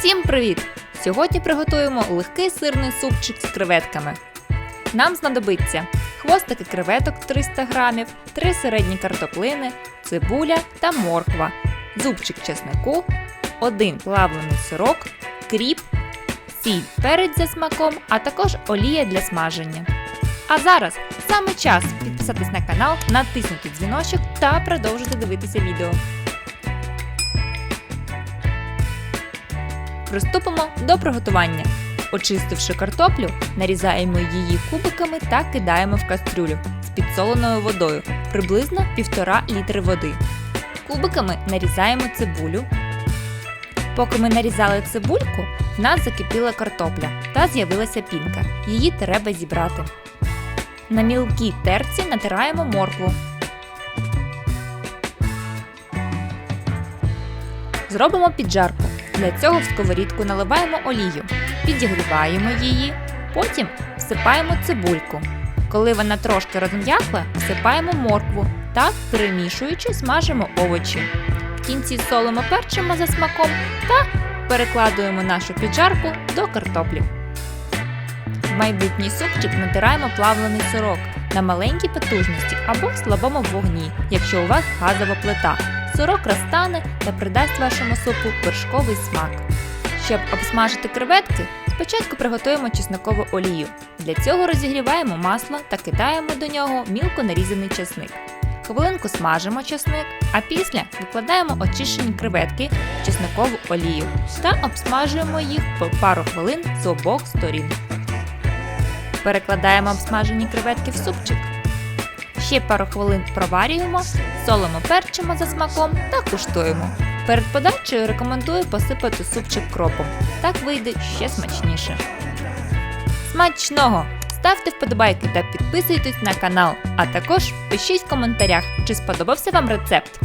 Всім привіт! Сьогодні приготуємо легкий сирний супчик з креветками. Нам знадобиться хвостики креветок 300 г, 3 середні картоплини, цибуля та морква, зубчик чеснику, 1 плавлений сирок, кріп, сіль, перець за смаком, а також олія для смаження. А зараз саме час підписатись на канал, натиснути дзвіночок та продовжити дивитися відео. Приступимо до приготування. Очистивши картоплю, нарізаємо її кубиками та кидаємо в кастрюлю з підсоленою водою приблизно 1,5 літри води. Кубиками нарізаємо цибулю. Поки ми нарізали цибульку, в нас закипіла картопля та з'явилася пінка. Її треба зібрати. На мілкій терці натираємо моркву. Зробимо піджарку. Для цього в сковорідку наливаємо олію, підігріваємо її, потім всипаємо цибульку. Коли вона трошки розм'якла, всипаємо моркву та, перемішуючи, смажимо овочі. В кінці солимо перчимо за смаком та перекладуємо нашу піджарку до картоплі. В майбутній супчик натираємо плавлений сирок на маленькій потужності або слабому вогні, якщо у вас газова плита. Сирок розтане та придасть вашому супу вершковий смак. Щоб обсмажити креветки, спочатку приготуємо чесникову олію. Для цього розігріваємо масло та кидаємо до нього мілко нарізаний чесник. Хвилинку смажимо чесник, а після викладаємо очищені креветки в чесникову олію та обсмажуємо їх по пару хвилин з обох сторін. Перекладаємо обсмажені креветки в супчик. Ще пару хвилин проварюємо, солимо перчимо за смаком та куштуємо. Перед подачею рекомендую посипати супчик кропом. Так вийде ще смачніше. Смачного! Ставте вподобайки та підписуйтесь на канал, а також пишіть в коментарях, чи сподобався вам рецепт.